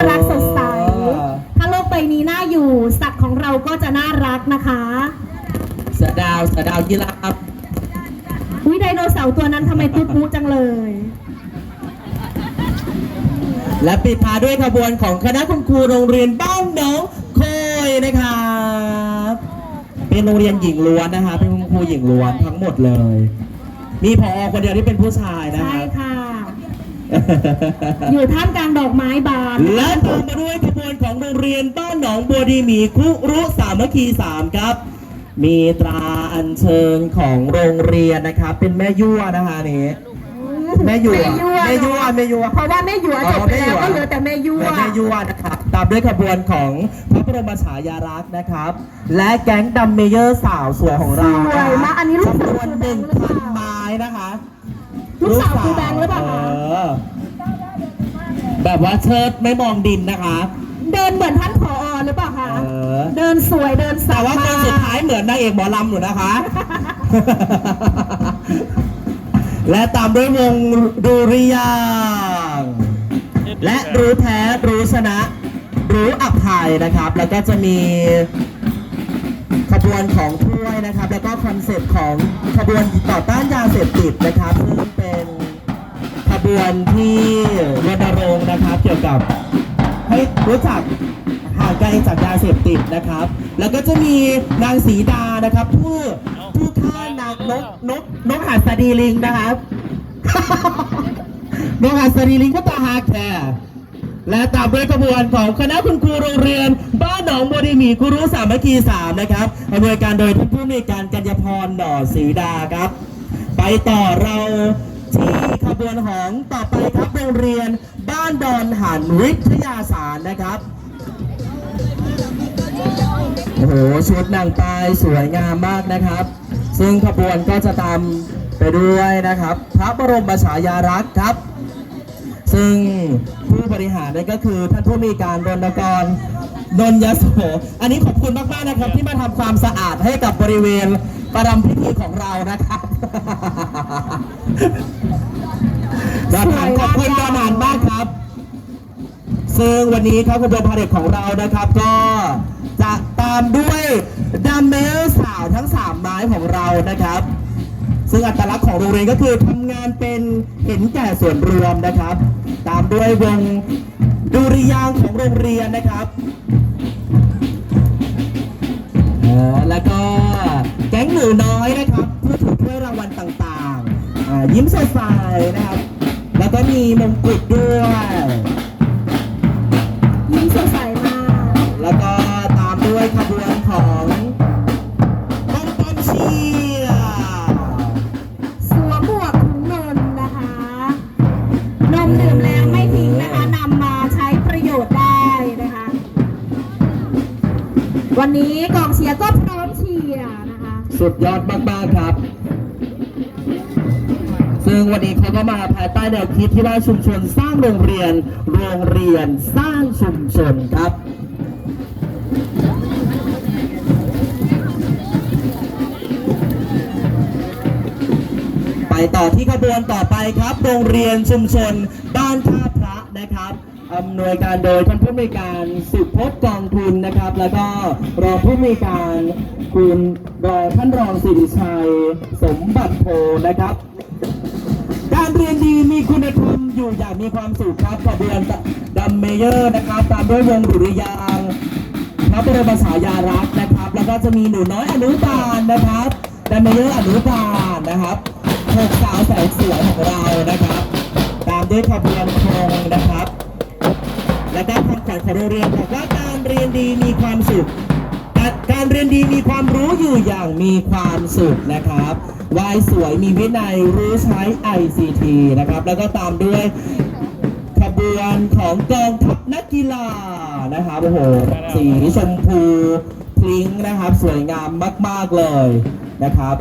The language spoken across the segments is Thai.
รักสดใส ถ้าโลกใบนี้น่าอยู่ สัตว์ของเราก็จะน่ารักนะคะเสือดาวเสือดาวยีราฟอุ้ยไดโนเสาร์ตัวนั้นทำไมตุ๊ดปุ๊จังเลย และปิดท้ายด้วยขบวนของคณะคุณครูโรงเรียนบ้านหนองโคอยนะครับเป็นโรงเรียนหญิงล้วนนะคะ เป็นคุณครูหญิงล้วนทั้งหมดเลย มีพอคนเดียวที่เป็นผู้ชายนะใช่คะ ค่ะ อยู่ท่ามกลางดอกไม้บานและตามมาด้วยขบวนของโรงเรียนบ้านหนองบัวดีหมีคุรุสามัคคีสามครับ มีตราอัญเชิญของโรงเรียนนะครับ เป็นแม่ยั่วนะคะนี่แม่ยั่วแม่ยั่วแม่ยั่วแม่ยั่วเพราะว่าแม่หยวจบไปแล้วก็เหลือแต่แม่ยั่วและแม่ยั่วนะครับตามด้วยขบวนของพระบรมฉายาลักษณ์นะครับ และแก๊งดัมเมเยอร์สาวสวยของเราสวยมากอันนี้ลูกสาวจำนวนหนึ่งพันไม้นะคะ ลูกสาวครูแบงค์หรือเปล่าเอคะอ แบบว่าเชิดไม่มองดินนะคะ เดินเหมือนท่านผอหรือเปล่าคะ เออ เดินสวยเดินสัแต่ว่าคนสุดท้ายเหมือนนางเอกหมอลำอยู่นะคะ และตามด้วยวงดูริยางและรู้แพ้รู้ชนะ รู้อภัยนะครับ แล้วก็จะมีขบวนของถ้วยนะครับ แล้วก็คอนเซปต์ของขบวนต่อต้านยาเสพติดนะครับ ซึ่งเป็น ขบวนที่รณรงค์นะครับเกี่ยวกับให้รู้จักห่างไกลจากยาเสพติดนะครับ แล้วก็จะมีนางสีดานะครับ ผู้ผู้ฆ่านางนกนกนกหัสดีลิงนะครับ นกหัสดีลิงก็ตาหักแท้และตามด้วยขบวนของคณะคุณครูโรงเรียน บ้านหนองบัวดีหมีครูรู้สามัคคีสามนะครับอำนวยการโดยท่านผู้อำนวยการกัญญพรหน่อสีดาครับ ไปต่อเรา ที่ขบวนของต่อไปครับโรงเรียนบ้านดอนหันวิทยาศารนะครับโอ้โหชุดนางปลายสวยงามมากนะครับ ซึ่งขบวนก็จะตามไปด้วยนะครับ พระบรมฉายาลักษณ์ครับ ซึ่งผู้บริหารนั่นก็คือท่านผู้มีการรณกรนนยโสอันนี้ขอบคุณมากๆนะครับที่มาทำความสะอาดให้กับบริเวณประรำพิธีของเรานะครับ ดอนหานขอบคุณดอนหานมากครับ ซึ่งวันนี้ครับขบวนพาเหรดของเรานะครับ ก็จะตามด้วยดัมเมลสาวทั้ง 3 ไม้ของเรานะครับ ซึ่งอัตลักษณ์ของโรงเรียนก็คือทำงานเป็นเห็นแก่ส่วนรวมนะครับ ตามด้วยวงดุริยางของโรงเรียนนะครับแล้วก็ แก๊งหนูน้อยนะครับผู้ถือถ้วยรางวัลต่างๆ ยิ้มสดใสนะครับ แล้วก็มีมงกุฎด้วย ยิ้มสดใสมาก แล้วก็ตามด้วยขบวนของปอมปอมเชียร์สวมหมวกถุงนนนะคะ นมดื่มแล้วไม่ทิ้งนะคะนำมาใช้ประโยชน์ได้นะคะ วันนี้กองเชียร์ก็ สุดยอดมากๆครับ ซึ่งวันนี้เขาก็มาภายใต้แนวคิดที่ว่าชุมชนสร้างโรงเรียน โรงเรียนสร้างชุมชนครับไปต่อที่ขบวนต่อไปครับ โรงเรียนชุมชนบ้านท่าพระนะครับอำนวยการโดยท่านผู้อำนวยการสุพจน์กองทุนนะครับ แล้วก็รองผู้อำนวยการ คุณรอท่านรองสิริชัย สมบัติโพนะครับ การเรียนดีมีคุณธรรมอยู่อย่างมีความสุขครับขบวนดัมเมเยอร์นะครับ ตามด้วยวงดุริยางค์พระบรมฉายาลักษ์นะครับ แล้วก็จะมีหนูน้อยอนุบาลนะครับดัมเมเยอร์อนุบาลนะครับหกสาวแสนสวยของเรานะครับ ตามด้วยขบวนโคงนะครับ และก็คำขวัญของโรงเรียนบอกว่าการเรียนดีมีความสุข การเรียนดีมีความรู้อยู่อย่างมีความสุขนะครับวายสวยมีวินัยรู้ใช้ ICT นะครับ แล้วก็ตามด้วยขบวนของกองทัพนักกีฬานะครับโอ้โหสีชมพูพลิ้งนะครับ สวยงามมาก ๆ เลยนะครับ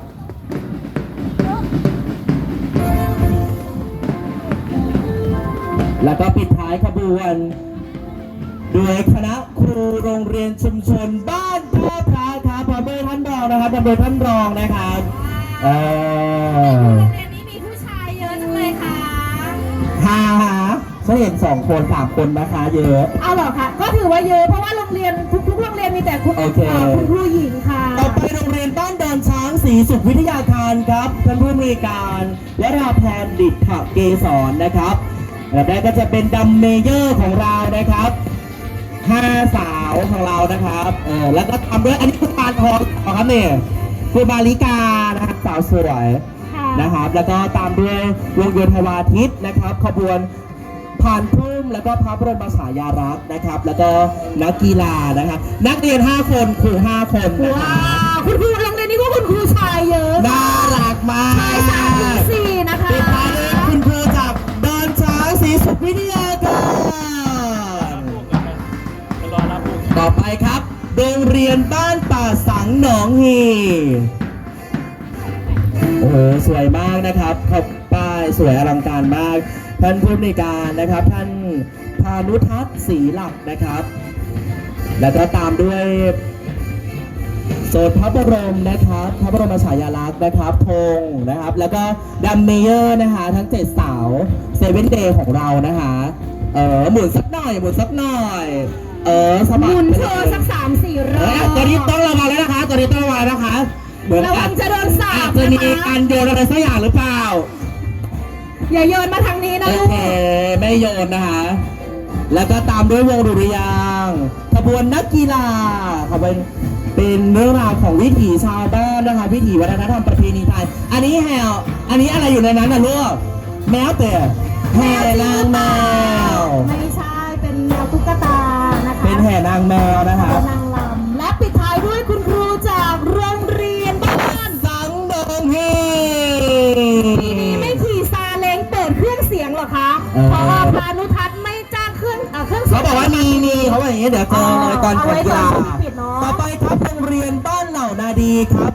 แล้วก็ปิดท้ายขบวนด้วยคณะ รูโรงเรียนชุมชนบ้านท่าพระครับพร้อมด้วยท่านรองนะครับพร้อมด้วยท่านรองนะครับเออโรงเรียนนี้มีผู้ชายเยอะจังเลยค่ะหาหาฉันเห็นสองคนสามคนนะคะเยอะ เอาเหรอคะก็ถือว่าเยอะเพราะว่าโรงเรียนทุกๆโรงเรียนมีแต่คุณโอเค อ่าคุณครูหญิงค่ะ ต่อไปโรงเรียนบ้านดอนช้างศรีสุขวิทยาคารครับท่านผู้อำนวยการวราพรดิษฐเกษรนะครับและได้ก็จะเป็นดัมเมเยอร์ของเรานะครับ ห้าสาวของเรานะครับเออแล้วก็ทำด้วยอันนี้คือปานทองเหรอครับเนี่ยคุณมาริกานะครับสาวสวยค่ะนะครับ แล้วก็ตามด้วยวงโยธวาทิตนะครับ ขบวนผ่านพุ่มแล้วก็พระบรมฉายารักษ์นะครับ แล้วก็นักกีฬานะครับนักเรียน 5 คนครู5คนนะคว้ารับวคุณครูโรงเรียนนี้ก็คุณครูชายเยอะน่ารักมากชายสามถึงสี่นะคะปิดท้ายด้วยคุณครูจากดอนช้างศรีสุขวิท ต่อไปครับ โรงเรียนบ้านป่าสังหนองฮีโอ้โหสวยมากนะครับขอบป้ายสวยอลังการมาก ท่านผู้อำนวยการนะครับ ท่านพานุทัศน์ศรีหลักนะครับ แล้วก็ตามด้วยโซนพระบรมนะครับพระบรมฉายาลักษณ์นะครับธงนะครับ แล้วก็ดัมเมเยอร์นะคะทั้งเจ็ดสาวเซเว่นเดย์ของเรานะคะเออหมุนสักหน่อยหมุนสักหน่อยเออสะหบัดมุนไปโชเลยว์สักสามสี่รเอออบตัวนี้ต้องระวังแล้วนะคะตัวนี้ต้องระวังนะคะ เหมือนระวังจะโดนสาอาบจจะมีนะคะการโยนอะไรสักอย่างหรือเปล่า อย่าโยนมาทางนี้นะโอลูก เคไม่โยนนะคะ แล้วก็ตามด้วยวงดุริยางค์ขบวนนักกีฬาเขาเป็นเป็นเรื่องราวของวิถีชาวบ้านนะคะ วิถีวัฒนธรรมประเพณีไทย อันนี้แฮวอันนี้อะไรอยู่ในนั้นนะลูกแมวเต๋อแห่นางแมว ไม่ใช่ เป็นแนวตุ๊กตานะคะเป็นแห่นางแมวนะคะนางลำและปิดท้ายด้วยคุณครูจากโรงเรียนบ้านสังดงฮีทีนี้ไม่ขี่ซาเล้งเปิดเครื่องเสียงเหรอคะเออ เพราะว่าพานุทัศน์ไม่จ้างเครื่องเอ่อเครื่องเสีเขายงบอกว่ามีมีเขาบอกอย่างนี้เดี๋ยวเจอเลยตอนเอาแข่ไว้งกีฬาตอนปิดเนอะ ต่อไปครับโรงเรียนบ้านเหล่านาดีครับ